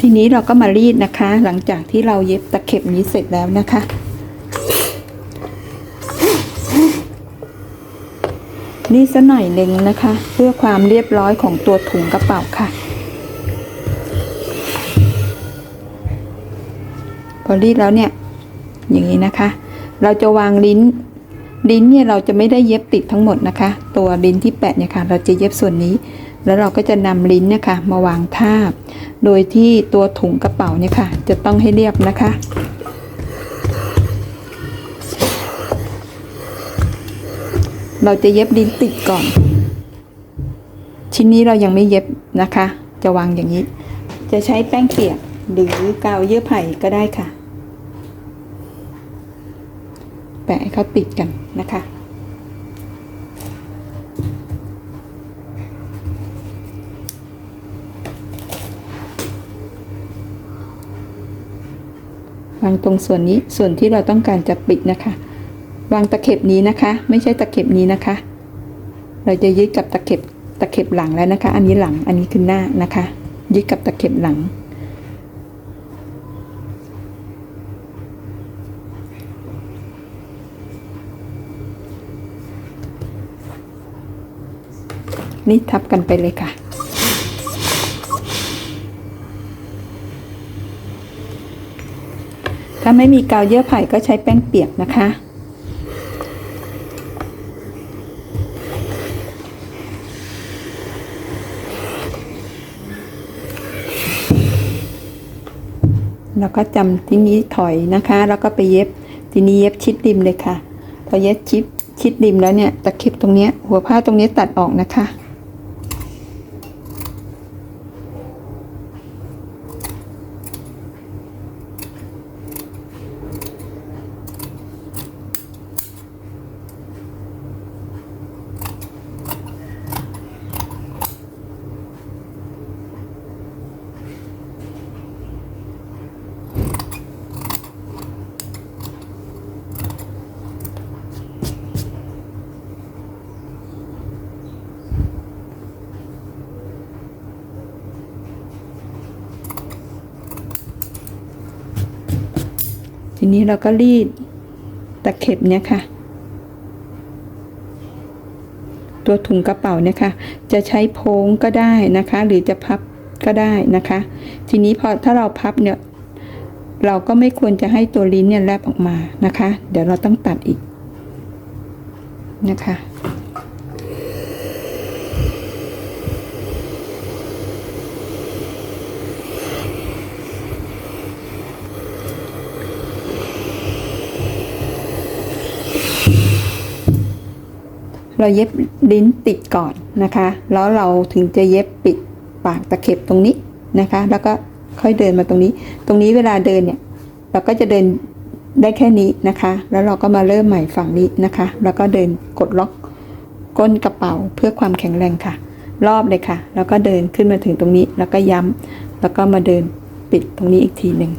ทีนี้เราก็มารีดนะคะ หลังจากที่เราเย็บตะเข็บนี้เสร็จแล้วนะคะ รีดสักหน่อยหนึ่งนะคะ เพื่อความเรียบร้อยของตัวถุงกระเป๋าค่ะ พอรีดแล้วเนี่ย อย่างนี้นะคะ เราจะวางลิ้น ลิ้นเนี่ยเราจะไม่ได้เย็บติดทั้งหมดนะคะ ตัวลิ้นที่แปะเนี่ยค่ะ เราจะเย็บส่วนนี้ แล้วเราก็จะนำลิ้นเนี่ยค่ะมาวางทาบ โดยที่ตัวถุงกระเป๋าเนี่ยค่ะ จะต้องให้เรียบนะคะเราจะเย็บลิ้นติดก่อน ชิ้นนี้เรายังไม่เย็บนะคะ จะวางอย่างนี้ จะใช้แป้งเปียกหรือกาวเยื่อไผ่ก็ได้ค่ะ แปะให้เขาติดกันนะคะ วางตรงส่วนนี้ส่วนที่เราต้องการจะปิดนะคะ วางตะเข็บนี้นะคะ ไม่ใช่ตะเข็บนี้นะคะ เราจะยึดกับตะเข็บตะเข็บหลังแล้วนะคะ อันนี้หลังอันนี้คือหน้านะคะ ยึดกับตะเข็บหลัง นี่ทับกันไปเลยค่ะ ถ้าไม่มีกาวเยื่อไผ่ก็ใช้แป้งเปียกนะคะ แล้วก็จำที่นี้ถอยนะคะ แล้วก็ไปเย็บทีนี้เย็บชิดริมเลยค่ะพอเย็บชิดชิดริมแล้วเนี่ยตะเข็บตรงนี้หัวผ้าตรงนี้ตัดออกนะคะ ทีนี้เราก็รีดตะเข็บเนี่ยค่ะ ตัวถุงกระเป๋าเนี่ยค่ะ จะใช้โพ้งก็ได้นะคะ หรือจะพับก็ได้นะคะ ทีนี้พอถ้าเราพับเนี่ย เราก็ไม่ควรจะให้ตัวลิ้นเนี่ยแลบออกมานะคะ เดี๋ยวเราต้องตัดอีกนะคะ เราเย็บลิ้นติดก่อนนะคะ แล้วเราถึงจะเย็บปิดปากตะเข็บตรงนี้นะคะ แล้วก็ค่อยเดินมาตรงนี้ ตรงนี้เวลาเดินเนี่ยเราก็จะเดินได้แค่นี้นะคะ แล้วเราก็มาเริ่มใหม่ฝั่งนี้นะคะ แล้วก็เดินกดล็อกก้นกระเป๋าเพื่อความแข็งแรงค่ะ รอบเลยค่ะ แล้วก็เดินขึ้นมาถึงตรงนี้ แล้วก็ย้ำแล้วก็มาเดินปิดตรงนี้อีกทีหนึ่ง